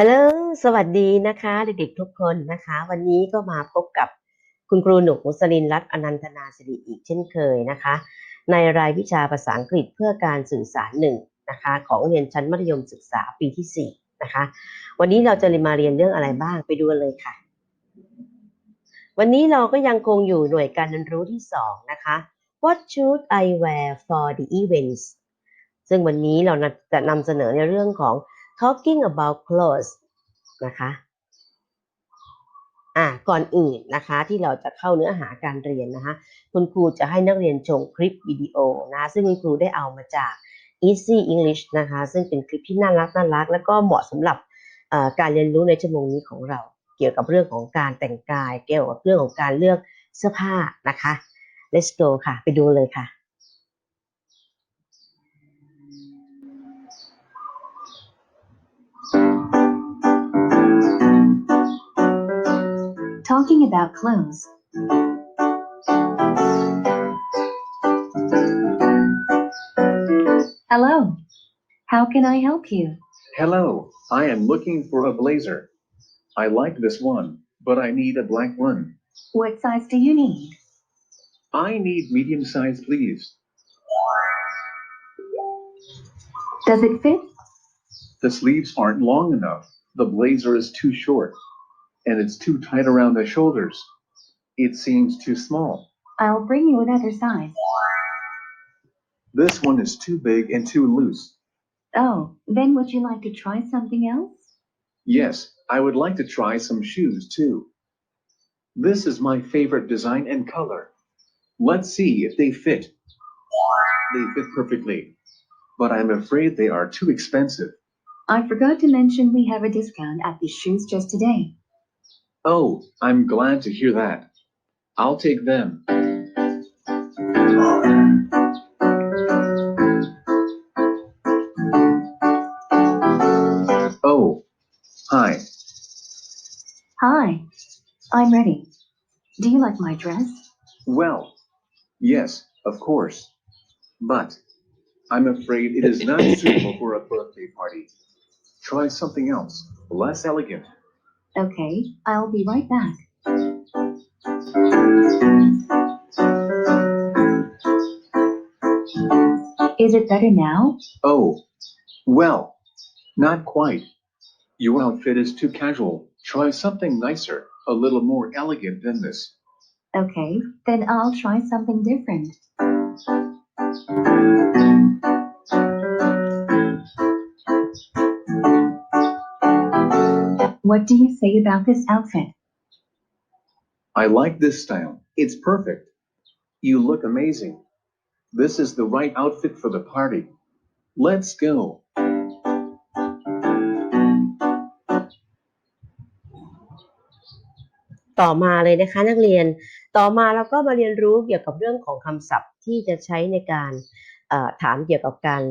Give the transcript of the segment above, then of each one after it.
ฮัลโหลสวัสดีนะคะ เด็กๆทุกคนนะคะ วันนี้ก็มาพบกับคุณครูหนุกมุสลินรัตอนันตนาสิริอีกเช่นเคยนะคะ ในรายวิชาภาษาอังกฤษเพื่อการสื่อสารหนึ่งนะคะของเรียนชั้นมัธยมศึกษาปีที่4นะคะ วันนี้เราจะมาเรียนเรื่องอะไรบ้างไปดูกันเลยค่ะ วันนี้เราก็ยังคงอยู่หน่วยการเรียนรู้ที่ 2 นะคะ What should I wear for the events ซึ่งวันนี้เราจะนำเสนอในเรื่องของ talking about clothes นะคะอ่าก่อนอื่นนะคะที่เราจะเข้าเนื้อหาการเรียนนะคะคุณครูจะให้นักเรียนชมคลิปวิดีโอนะซึ่งคุณครูได้เอามาจาก Easy English นะคะซึ่งเป็นคลิปที่น่ารักน่ารัก แล้วก็เหมาะสำหรับการเรียนรู้ในชั่วโมงนี้ของเรา เกี่ยวกับเรื่องของการแต่งกาย เกี่ยวกับเรื่องของการเลือกเสื้อผ้านะคะ let's go ค่ะ ไปดูเลยค่ะ Talking about clothes. Hello. How can I help you? Hello, I am looking for a blazer. I like this one, but I need a black one. What size do you need? I need medium size, please. Does it fit? The sleeves aren't long enough. The blazer is too short, and it's too tight around the shoulders. It seems too small. I'll bring you another size. This one is too big and too loose. Oh, then would you like to try something else? Yes, I would like to try some shoes too. This is my favorite design and color. Let's see if they fit. They fit perfectly, but I'm afraid they are too expensive. I forgot to mention we have a discount at these shoes just today. Oh, I'm glad to hear that. I'll take them. Oh, hi. Hi. I'm ready. Do you like my dress? Well, yes, of course. But I'm afraid it is not suitable for a birthday party. Try something else, less elegant. Okay, I'll be right back. Is it better now? Oh, well, not quite. Your outfit is too casual. Try something nicer, a little more elegant than this. Okay, then I'll try something different. What do you say about this outfit? I like this style. It's perfect. You look amazing. This is the right outfit for the party. Let's go. ต่อมาเลยนะคะนักเรียน ต่อมาเราก็มาเรียนรู้เกี่ยวกับเรื่องของคำศัพท์ที่จะใช้ในการเอ่อถามเกี่ยวกับการ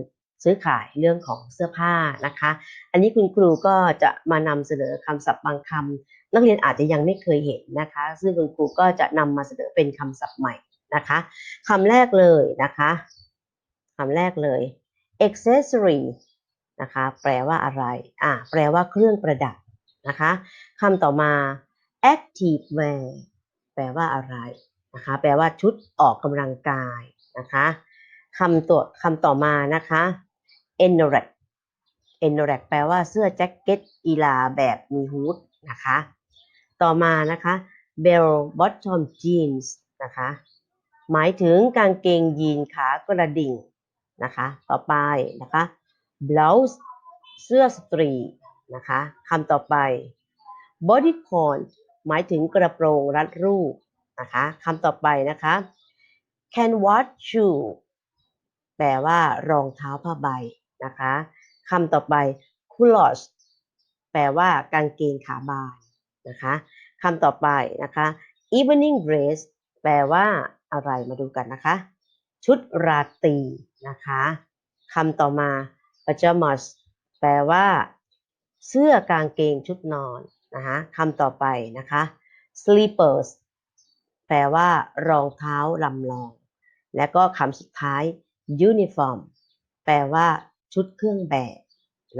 ซื้อขายเรื่องของเสื้อผ้านะคะ อันนี้คุณครูก็จะมานำเสนอคำศัพท์บางคำนักเรียนอาจจะยังไม่เคยเห็นนะคะ ซึ่งคุณครูก็จะนำมาเสนอเป็นคำศัพท์ใหม่นะคะคำแรกเลยนะคะคำแรกเลย accessory นะคะแปลว่าอะไรอ่าแปลว่าเครื่องประดับนะคะคำต่อมา active wear แปลว่าอะไรนะคะ แปลว่าชุดออกกำลังกายนะคะคำตัวคำต่อมานะคะ anorak anorak แปลว่าเสื้อแจ็คเก็ตกีฬาแบบมีฮูดนะคะ ต่อมานะคะ bell bottom jeans นะคะ หมายถึงกางเกงยีนขากระดิ่งนะคะ ต่อไปนะคะ blouse เสื้อสตรีนะคะคำต่อไป bodycon หมายถึงกระโปรงรัดรูปนะคะคำต่อไปนะคะ canvas shoe แปลว่ารองเท้าผ้าใบ นะคะคำต่อไป culottes แปลว่ากางเกงขาบานนะคะคำต่อไปนะคะ evening dress แปลว่าอะไรมาดูกันนะคะ ชุดราตรีนะคะคำต่อมา pajamas แปลว่า เสื้อกางเกงชุดนอนนะคะคำต่อไปนะคะ sleepers แปลว่ารองเท้าลำลอง และก็คำสุดท้าย uniform แปลว่า ชุดเครื่องแบบ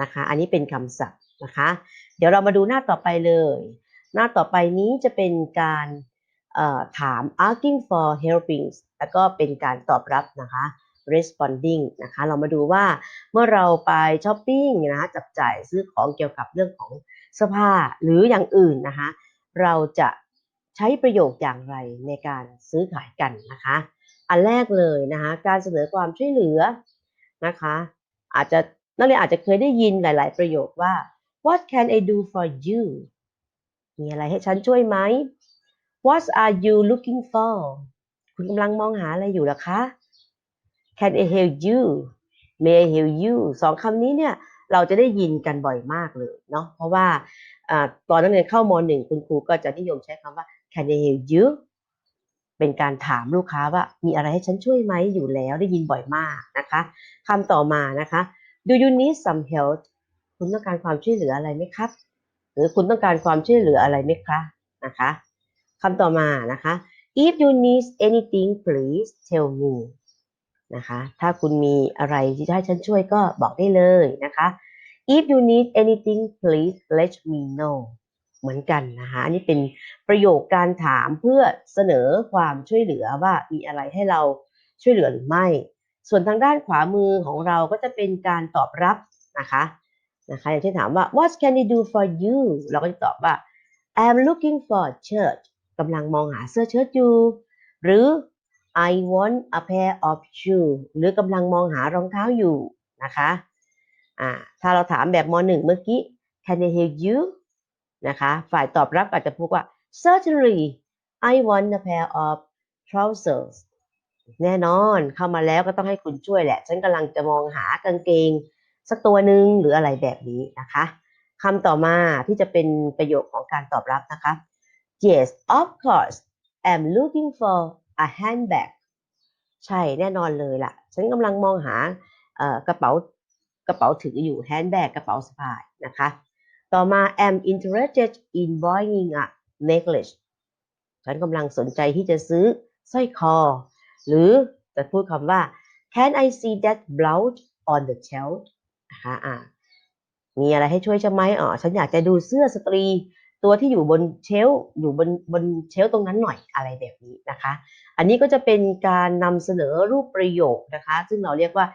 นะคะ อันนี้เป็นคำศัพท์นะคะ เดี๋ยวเรามาดูหน้าต่อไปเลย หน้าต่อไปนี้จะเป็นการถาม asking for helping แล้วก็เป็นการตอบรับนะคะ responding นะคะ เรามาดูว่าเมื่อเราไปช้อปปิ้งนะคะจับจ่ายซื้อของเกี่ยวกับเรื่องของเสื้อผ้าหรืออย่างอื่นนะคะ เราจะใช้ประโยคอย่างไรในการซื้อขายกันนะคะ อันแรกเลยนะคะ การเสนอความช่วยเหลือนะคะ อาจจะนักเรียนอาจจะเคยได้ยินหลาย ๆ ประโยคว่า What can I do for you มีอะไรให้ฉันช่วยไหม What are you looking for คุณกำลังมองหาอะไรอยู่ล่ะคะ Can I help you May I help you สองคำนี้เนี่ยเราจะได้ยินกันบ่อยมากเลยเนาะเพราะว่าอตอนนักเรียนเข้ามหนึ่งคุณครูก็จะนิยมใช้คำว่า Can I help you เป็นการถามลูกค้าว่ามีอะไรให้ฉันช่วยไหมอยู่แล้วได้ยินบ่อยมากนะคะคำต่อมานะคะ Do you need some help คุณต้องการความช่วยเหลืออะไรไหมครับ หรือคุณต้องการความช่วยเหลืออะไรไหมคะนะคะคำต่อมานะคะ If you need anything please tell me นะคะถ้าคุณมีอะไรที่ให้ฉันช่วยก็บอกได้เลยนะคะ If you need anything please let me know เหมือนกันนะคะอันนี้เป็นประโยคการถามเพื่อเสนอความช่วยเหลือว่ามีอะไรให้เราช่วยเหลือหรือไม่ ส่วนทางด้านขวามือของเราก็จะเป็นการตอบรับนะคะนะคะอย่างเช่นถามว่า what can I do for you เราก็จะตอบว่า I'm looking for a shirt กำลังมองหาเสื้อเชิ้ตอยู่ หรือ I want a pair of shoes หรือกำลังมองหารองเท้าอยู่นะคะอ่าถ้าเราถามแบบมหนึ่งเมื่อกี้ Can I help you นะคะ ฝ่ายตอบรับอาจจะพูดว่า certainly I want a pair of trousers แน่นอนเข้ามาแล้วก็ต้องให้คุณช่วยแหละ ฉันกำลังจะมองหากางเกง สักตัวหนึ่งหรืออะไรแบบนี้นะคะคำต่อมาที่จะเป็นประโยคของการตอบรับนะคะ Yes of course I'm looking for a handbag ใช่แน่นอนเลยล่ะ ฉันกำลังมองหากระเป๋ากระเป๋าถืออยู่ handbag กระเป๋าสะพายนะคะ ต่อมา am interested in buying a necklace ฉันกำลังสนใจที่จะซื้อสร้อยคอ หรือจะพูดคำว่า can I see that blouse on the shelf นะคะอ่ามีอะไรให้ช่วยใช่ไหมอ๋อฉันอยากจะดูเสื้อสตรี ตัวที่อยู่บนเชลฟ์อยู่บนบนเชลฟ์ตรงนั้นหน่อยอะไรแบบนี้นะคะ อันนี้ก็จะเป็นการนำเสนอรูปประโยคนะคะ ซึ่งเราเรียกว่า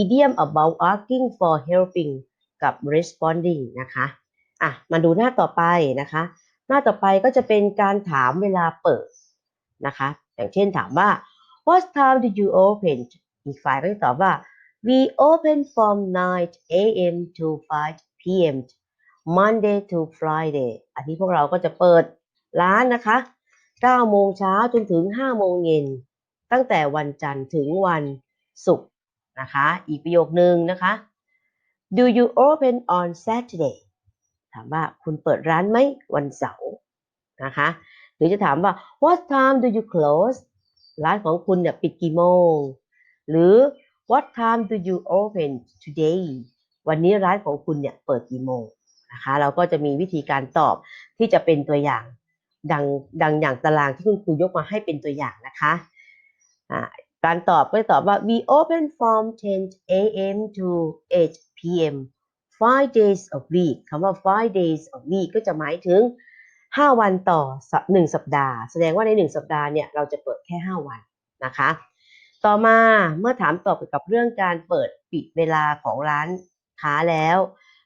idiom about asking for helping กับ responding นะคะ อะมาดูหน้าต่อไปนะคะ หน้าต่อไปก็จะเป็นการถามเวลาเปิดนะคะ อย่างเช่นถามว่า what time did you open อีกฝ่ายก็จะตอบว่า we open from 9 a.m. to 5 p.m. Monday to Friday อันนี้พวกเราก็จะเปิดร้านนะคะ 9 โมงเช้าจนถึง 5 โมงเย็น ตั้งแต่วันจันทร์ถึงวันศุกร์นะคะ อีกประโยคนึงนะคะ Do you open on Saturday ถามว่าคุณเปิดร้านไหมวันเสาร์นะคะหรือจะถามว่า What time do you close ร้านของคุณเนี่ยปิดกี่โมง หรือ What time do you open today วันนี้ร้านของคุณเนี่ยเปิดกี่โมงนะคะเราก็จะมีวิธีการตอบที่จะเป็นตัวอย่างดังดังอย่างตารางที่คุณครูยกมาให้เป็นตัวอย่างนะคะการตอบก็จะตอบว่า we open from 10 a.m. to 8 p.m. five days of week คำว่า five days of week ก็จะหมายถึง 5 วันต่อสัปหนึ่งสัปดาห์ แสดงว่าใน 1 สัปดาห์เนี่ยเราจะเปิดแค่ 5 วันนะคะ ต่อมาเมื่อถามตอบเกี่ยวกับเรื่องการเปิดปิดเวลาของร้านค้าแล้ว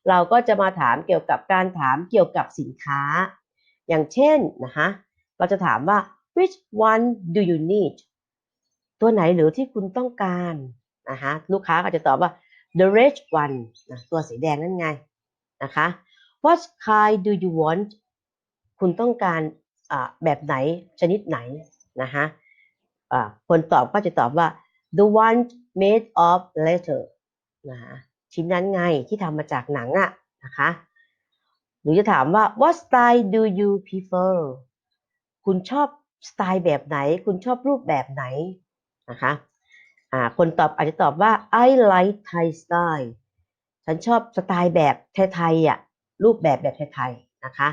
เราก็จะมาถามเกี่ยวกับการถามเกี่ยวกับสินค้า อย่างเช่นนะคะเราจะถามว่า which one do you need ตัวไหนหรือที่คุณต้องการนะคะลูกค้าก็จะตอบว่า the red one นะตัวสีแดงนั่นไงนะคะ what kind do you want คุณต้องการแบบไหนชนิดไหนนะคะอ่าคนตอบก็จะตอบว่า the one made of leather นะคะชิ้นนั้นไงที่ทำมาจากหนังอะนะคะหรือจะถามว่า what style do you prefer คุณชอบสไตล์แบบไหน คุณชอบรูปแบบไหนนะคะ อ่าคนตอบอาจจะตอบว่า I like Thai style ฉันชอบสไตล์แบบไทยๆอะรูปแบบแบบไทยๆนะคะ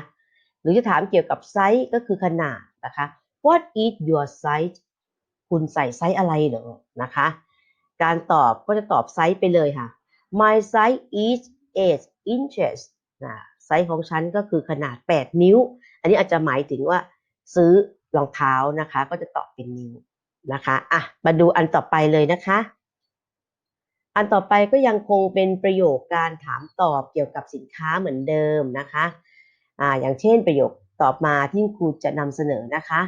หรือจะถามเกี่ยวกับไซส์ก็คือขนาดนะคะ What is your size คุณใส่ไซส์อะไรเหรอนะคะ การตอบก็จะตอบไซส์ไปเลยค่ะ My size is 8 inches นะส์ของฉันก็คือขนาด 8 นิ้ว อันนี้อาจจะหมายถึงว่าซื้อรองเท้านะคะ ก็จะตอบเป็นนิ้ว นะคะอะมาดูอันต่อไปเลยนะคะ อันต่อไปก็ยังคงเป็นประโยคการถามตอบเกี่ยวกับสินค้าเหมือนเดิมนะคะอ่าอย่างเช่นประโยคตอบมาที่ครูจะนำเสนอนะคะ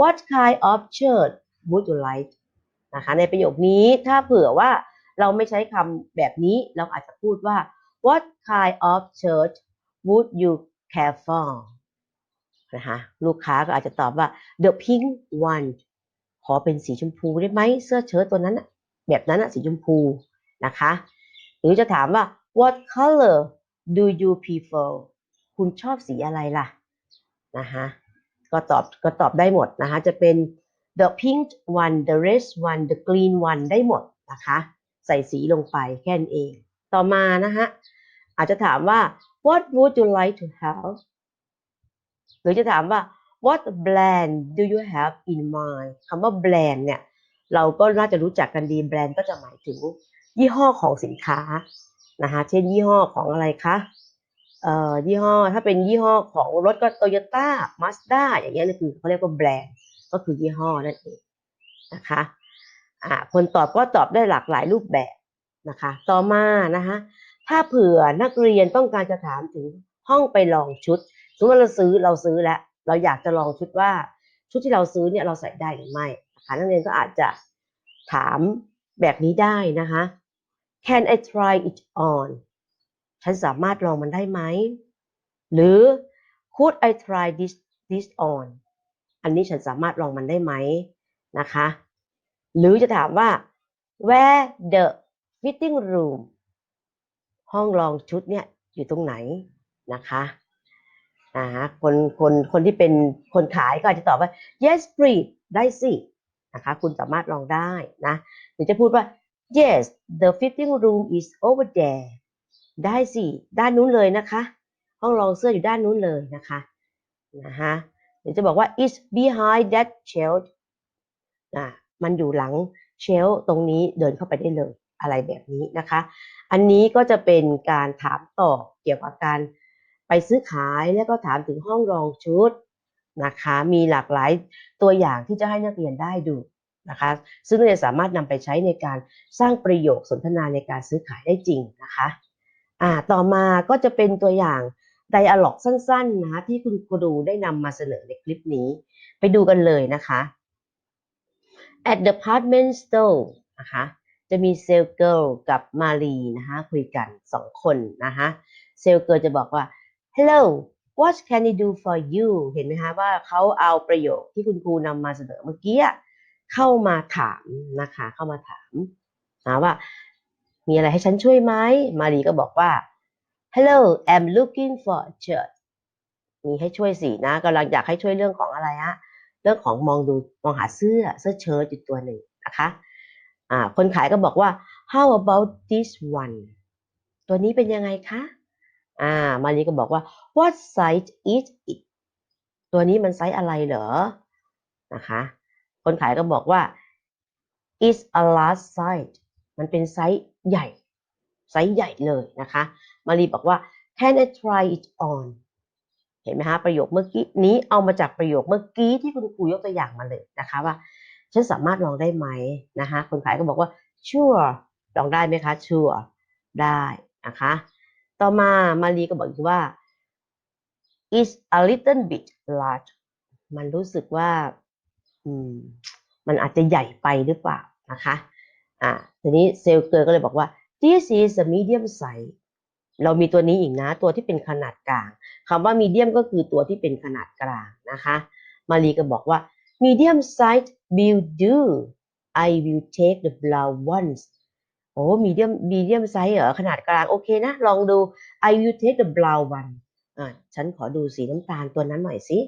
What kind of shirt would you like นะคะในประโยคนี้ถ้าเผื่อว่าเราไม่ใช้คำแบบนี้เราอาจจะพูดว่า What kind of shirt would you care for นะคะลูกค้าก็อาจจะตอบว่า the pink one อเป็นสีชมพูได้ไหมเสื้อเชิ้ตตัวนั้นแบบนั้นน่ะสีชมพูนะคะ หรือจะถามว่า what color do you prefer คุณชอบสีอะไรล่ะนะคะก็ตอบก็ตอบได้หมดนะคะจะเป็น the pink one the red one the green one ได้หมดนะคะใส่สีลงไปแค่นั้นเอง ต่อมานะคะอาจจะถามว่า what would you like to have หรือจะถามว่า what brand do you have in mind คำว่า brand เนี่ย เราก็น่าจะรู้จักกันดีแบรนด์ก็จะหมายถึง ยี่ห้อของสินค้านะคะเช่นยี่ห้อของอะไรคะเอ่อยี่ห้อถ้าเป็นยี่ห้อของรถก็โตโยต้ามาสด้าอย่างเงี้ยนี่คือเขาเรียกว่าแบรนด์ก็คือยี่ห้อนั่นเองนะคะอ่าคนตอบก็ตอบได้หลากหลายรูปแบบนะคะ ต่อมานะคะถ้าเผื่อนักเรียนต้องการจะถามถึงห้องไปลองชุดสมมติว่าเราซื้อเราซื้อแล้ว เราอยากจะลองชุดว่าชุดที่เราซื้อเนี่ยเราใส่ได้หรือไม่นะคะนักเรียนก็อาจจะถามแบบนี้ได้นะคะ Can I try it on ฉันสามารถลองมันได้ไหม หรือ Could I try this this on อันนี้ฉันสามารถลองมันได้ไหมนะคะ หรือจะถามว่า Where the fitting room ห้องลองชุดเนี่ยอยู่ตรงไหนนะคะ นะคะคนคนคนที่เป็นคนขายก็อาจจะตอบว่า yes please ได้สินะคะคุณสามารถลองได้นะหรือจะพูดว่า yes the fitting room is over there ได้สิด้านนู้นเลยนะคะ ห้องลองเสื้ออยู่ด้านนู้นเลยนะคะนะคะหรือจะบอกว่า it's behind that shelf อะมันอยู่หลังเชลตรงนี้เดินเข้าไปได้เลยอะไรแบบนี้นะคะ อันนี้ก็จะเป็นการถามตอบเกี่ยวกับการ ไปซื้อขายแล้วก็ถามถึงห้องรองชุดนะคะ มีหลากหลายตัวอย่างที่จะให้นักเรียนได้ดูนะคะ ซึ่งนักเรียนสามารถนำไปใช้ในการสร้างประโยคสนทนาในการซื้อขายได้จริงนะคะอ่าต่อมาก็จะเป็นตัวอย่างไดอะล็อกสั้นๆนะที่คุณครูได้นำมาเสนอในคลิปนี้ ไปดูกันเลยนะคะ at department store นะคะจะมีเซลเกิลกับมารีนะคะคุยกันสองคนนะคะเซลเกิลจะบอกว่า hello what can I do for you เห็นไหมคะว่าเขาเอาประโยคที่คุณครูนำมาเสนอเมื่อกี้เข้ามาถามนะคะ เข้ามาถามนะว่า มีอะไรให้ฉันช่วยไหม มารีก็บอกว่า hello I'm looking for a shirt มีให้ช่วยสินะกำลังอยากให้ช่วยเรื่องของอะไรฮะเรื่องของมองดูมองหาเสื้อเสื้อเชิ้ตอยู่ตัวหนึ่งนะคะอ่าคนขายก็บอกว่า how about this one ตัวนี้เป็นยังไงคะ อ่า มารีก็บอกว่า what size is it ตัวนี้มันไซส์อะไรเหรอ นะคะ คนขายก็บอกว่า is a large size มันเป็นไซส์ใหญ่ ไซส์ใหญ่เลยนะคะ มารีบอกว่า can I try it on เห็นไหมฮะประโยคเมื่อกี้นี้เอามาจากประโยคเมื่อกี้ที่คุณครูยกตัวอย่างมาเลยนะคะว่า ฉันสามารถลองได้ไหมนะคะ คนขายก็บอกว่า sure ลองได้ไหมคะ sure ได้นะคะ ต่อมามารีก็บอกอีกว่า is a little bit large มันรู้สึกว่าอืมมันอาจจะใหญ่ไปหรือเปล่านะคะอ่าทีนี้เซลล์เกอร์ก็เลยบอกว่า this is a medium size เรามีตัวนี้อีกนะ ตัวที่เป็นขนาดกลางคำว่า medium ก็คือตัวที่เป็นขนาดกลางนะคะ มารีก็บอกว่า medium size will do I will take the brown ones โอ้ medium medium size เหรอขนาดกลางโอเคนะ ลองดู I will take the brown one อ่าฉันขอดูสีน้ำตาลตัวนั้นหน่อยสิ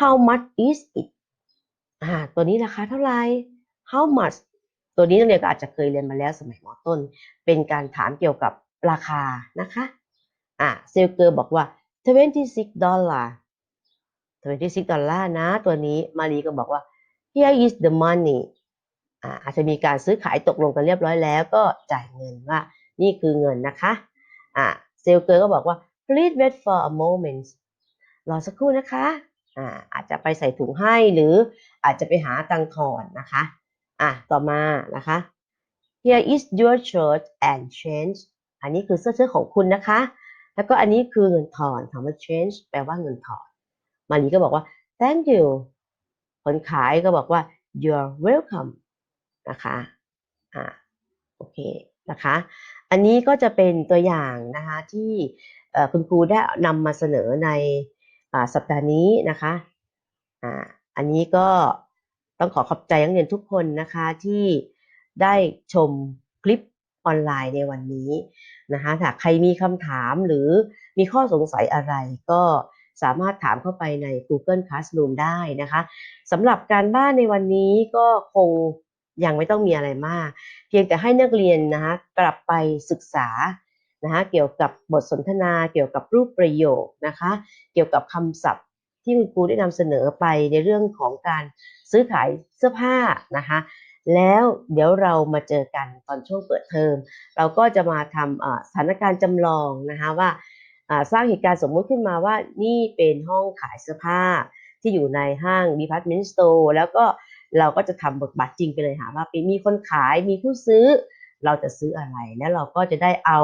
how much is it อ่าตัวนี้ราคาเท่าไหร่ how much ตัวนี้นักเรียนก็อาจจะเคยเรียนมาแล้วสมัยมต้น เป็นการถามเกี่ยวกับราคานะคะอ่าเซลเกอร์บอกว่า 26ดอลลาร์26ดอลลาร์นะตัวนี้มารีก็บอกว่า here is the money อาจจะมีการซื้อขายตกลงกันเรียบร้อยแล้วก็จ่ายเงินว่านี่คือเงินนะคะอ่าเซลเกอร์ก็บอกว่า please wait for a moment รอสักครู่นะคะอ่าอาจจะไปใส่ถุงให้หรืออาจจะไปหาตังค์ทอนนะคะอะต่อมานะคะ here is your shirt and change อันนี้คือเสื้อเชิ้ตของคุณนะคะ แล้วก็อันนี้คือเงินทอนคำว่า change แปลว่าเงินทอน มารีก็บอกว่า thank you คนขายก็บอกว่า you're welcome นะคะอ่าโอเคนะคะ อันนี้ก็จะเป็นตัวอย่างนะคะที่คุณครูได้นำมาเสนอในอสัปดาห์นี้นะคะอ่าอันนี้ก็ต้องขอขอบใจนักเรียนทุกคนนะคะที่ได้ชมคลิปออนไลน์ในวันนี้นะคะถ้าใครมีคำถามหรือมีข้อสงสัยอะไรก็สามารถถามเข้าไปใน Google Classroom ได้นะคะสำหรับการบ้านในวันนี้ก็คง ยังไม่ต้องมีอะไรมาก เพียงแต่ให้นักเรียนนะคะกลับไปศึกษานะคะเกี่ยวกับบทสนทนาเกี่ยวกับรูปประโยคนะคะ เกี่ยวกับคำศัพท์ที่คุณครูได้นำเสนอไปในเรื่องของการซื้อขายเสื้อผ้านะคะ แล้วเดี๋ยวเรามาเจอกันตอนช่วงเปิดเทอม เราก็จะมาทำสถานการณ์จำลองนะคะว่าสร้างเหตุการณ์สมมุติขึ้นมาว่านี่เป็นห้องขายเสื้อผ้าที่อยู่ในห้าง department store แล้วก็ เราก็จะทำบทบาทจริงไปเลยค่ะว่ามีคนขายมีผู้ซื้อ เราจะซื้ออะไรแล้วเราก็จะได้เอา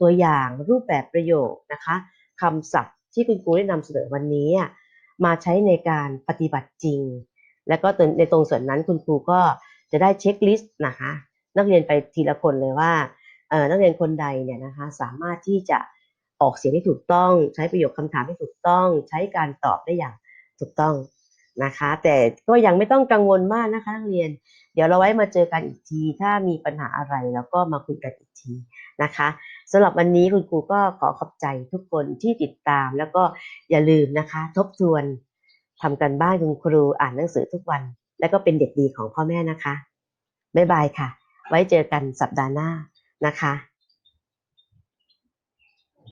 ตัวอย่างรูปแบบประโยคนะคะคำศัพท์ที่คุณครูได้นำเสนอวันนี้มาใช้ในการปฏิบัติจริง แล้วก็ในตรงส่วนนั้นคุณครูก็จะได้เช็คลิสต์นะคะนักเรียนไปทีละคนเลยว่านักเรียนคนใดเนี่ยนะคะสามารถที่จะออกเสียงได้ถูกต้อง ใช้ประโยคคำถามให้ถูกต้อง ใช้การตอบได้อย่างถูกต้อง นะคะ แต่ก็ยังไม่ต้องกังวลมากนะคะนักเรียน เดี๋ยวเราไว้มาเจอกันอีกที ถ้ามีปัญหาอะไรแล้วก็มาคุยกันอีกทีนะคะสำหรับวันนี้คุณครูก็ขอขอบใจทุกคนที่ติดตาม แล้วก็อย่าลืมนะคะ ทบทวนทำกันบ้านคุณครูอ่านหนังสือทุกวัน แล้วก็เป็นเด็กดีของพ่อแม่นะคะบ๊ายบายค่ะ ไว้เจอกันสัปดาห์หน้านะคะ